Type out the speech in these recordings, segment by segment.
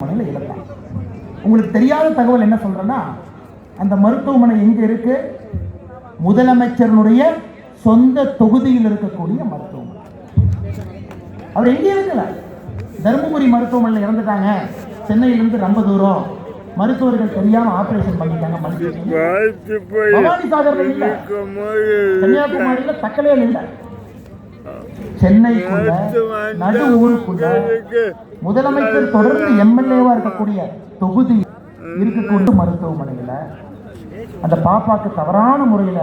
மருத்துவமனையில் இழந்தான் உங்களுக்கு தெரியாத தகவல் என்ன சொல்றேன்னா அந்த மருத்துவமனை எங்க இருக்கு? முதலமைச்சருடைய சொந்த தொகுதியில் இருக்கக்கூடிய மருத்துவமனை. அவர் எங்கே இருக்கல தருமபுரி மருத்துவமனையில் இறந்துட்டாங்க. சென்னையிலிருந்து ரொம்ப தூரம். மருத்துவர்கள் தெரியாம ஆபரேஷன் பண்ணிட்டாங்க பவானி இருக்கும்போது கன்னியாகுமரியில தக்கலையில் இல்ல. சென்னைக்குள்ள நடு ஊருக்குள்ள முதலமைச்சர் தொடர்ந்து எம்எல்ஏவா இருக்கக்கூடிய தொகுதி இருக்கக்கூடிய மருத்துவமனையில அந்த பாப்பாக்கு தவறான முறையில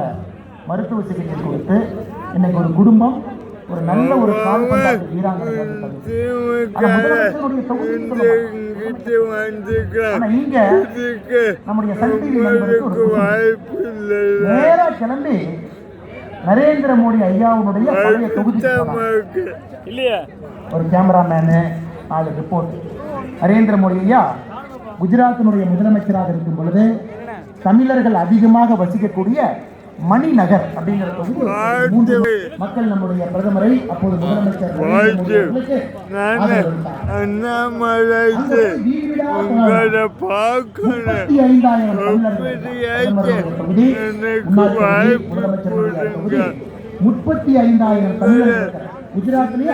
மருத்துவ சிகிச்சை கொடுத்து இன்னைக்கு ஒரு குடும்பம் ஒரு நல்ல ஒரு இங்க நம்முடைய சன் டிவி நேரா கிளம்பி நரேந்திர மோடி ஐயாவுடைய பழைய. நமக்கு இல்லையா? ஒரு கேமராமேனு நாலு ரிப்போர்ட் நரேந்திர மோடி ஐயா குஜராத்தினுடைய முதலமைச்சராக இருக்கும் பொழுது தமிழர்கள் அதிகமாக வசிக்கக்கூடிய மணிநகர் அப்படிங்கிற தொகுதி மக்கள் நம்முடைய பிரதமரை அப்போது முதலமைச்சர் முப்பத்தி ஐந்தாயிரம் தமிழர்கள். குஜராத்திலேயே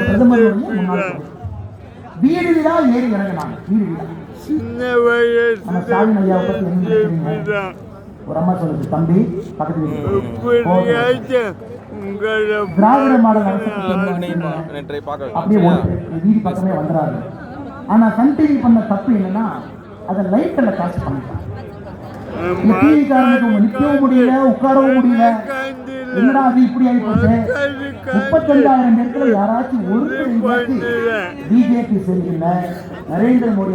பிரதமருடைய முன்னாள் வீடு வீடா ஏறி இறங்கினாங்க. வீடு வீடா சின்ன வயசுதான் ஒரு அம்மா சொல்லுது தம்பி பக்கத்து திராவிட மாடல்? அப்படியே வீதி பக்கமே வந்துடாது ஆனா சன் டிவி பண்ண தப்பு என்னன்னா அதை லைட்ல காசு பண்ணிட்டாங்க. டிவி காரனுக்கு உங்க நிக்கவும் முடியல உட்காரவும் முடியல. என்னடா அது இப்படி ஆகி போச்சு? முப்பத்தஞ்சாயிரம் பேர்ல யாராச்சும் ஒரு பிஜேபி சரியில்லை நரேந்திர மோடி